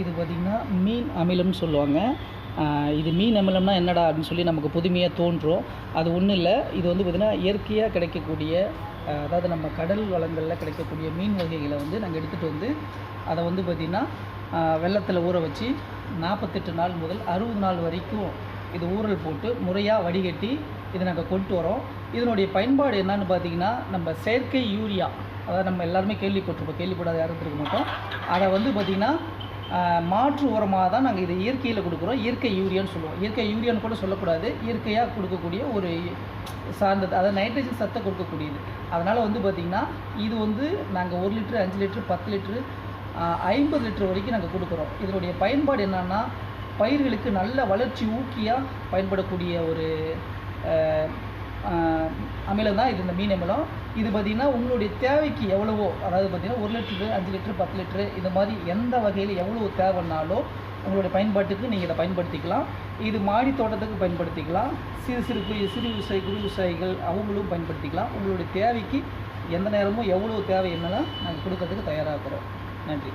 இது பார்த்திங்கன்னா மீன் அமிலம்னு சொல்லுவாங்க. இது மீன் அமிலம்னா என்னடா அப்படின்னு சொல்லி நமக்கு புதுமையாக தோன்றும். அது ஒன்றும் இல்லை. இது வந்து பார்த்திங்கன்னா இயற்கையாக கிடைக்கக்கூடிய அதாவது நம்ம கடல் வளங்களில் கிடைக்கக்கூடிய மீன் வகைகளை வந்து நாங்கள் எடுத்துகிட்டு வந்து அதை வந்து பார்த்திங்கன்னா வெள்ளத்தில் ஊற வச்சு நாற்பத்தெட்டு நாள் முதல் அறுபது நாள் வரைக்கும் இது ஊறல் போட்டு முறையாக வடிகட்டி இதை நாங்கள் கொண்டு வரோம். இதனுடைய பயன்பாடு என்னன்னு பார்த்தீங்கன்னா நம்ம செயற்கை யூரியா அதாவது நம்ம எல்லாருமே கேள்விப்பட்டிருப்போம். கேள்விப்படாத யாரும் இருக்க மாட்டோம். அதை வந்து பார்த்திங்கன்னா மாற்று உரமாக தான் நாங்கள் இதை இயற்கையில் கொடுக்குறோம். இயற்கை யூரியான்னு சொல்லுவோம். இயற்கை யூரியான்னு கூட சொல்லக்கூடாது. இயற்கையாக கொடுக்கக்கூடிய ஒரு சார்ந்தது அதாவது நைட்ரஜன் சத்தை கொடுக்கக்கூடியது. அதனால் வந்து பார்த்திங்கன்னா இது வந்து நாங்கள் ஒரு லிட்டரு அஞ்சு லிட்டரு பத்து லிட்டரு ஐம்பது லிட்டர் வரைக்கும் நாங்கள் கொடுக்குறோம். இதனுடைய பயன்பாடு என்னென்னா பயிர்களுக்கு நல்ல வளர்ச்சி ஊக்கியாக பயன்படக்கூடிய ஒரு அமிலம் தான் இது இந்த மீன் அமிலம். இது பார்த்திங்கன்னா உங்களுடைய தேவைக்கு எவ்வளவோ அதாவது பார்த்திங்கன்னா ஒரு லிட்டரு அஞ்சு லிட்டரு பத்து லிட்டரு இந்த மாதிரி எந்த வகையில் எவ்வளோ தேவைன்னாலும் உங்களுடைய பயன்பாட்டுக்கு நீங்கள் இதை பயன்படுத்திக்கலாம். இது மாடி தோட்டத்துக்கு பயன்படுத்திக்கலாம். சிறு சிறு குறு சிறு விவசாயி குறு விவசாயிகள் அவங்களும் பயன்படுத்திக்கலாம். உங்களுடைய தேவைக்கு எந்த நேரமும் எவ்வளோ தேவை என்னென்னா நாங்கள் கொடுக்கறதுக்கு தயாராக இருக்கிறோம் நன்றி.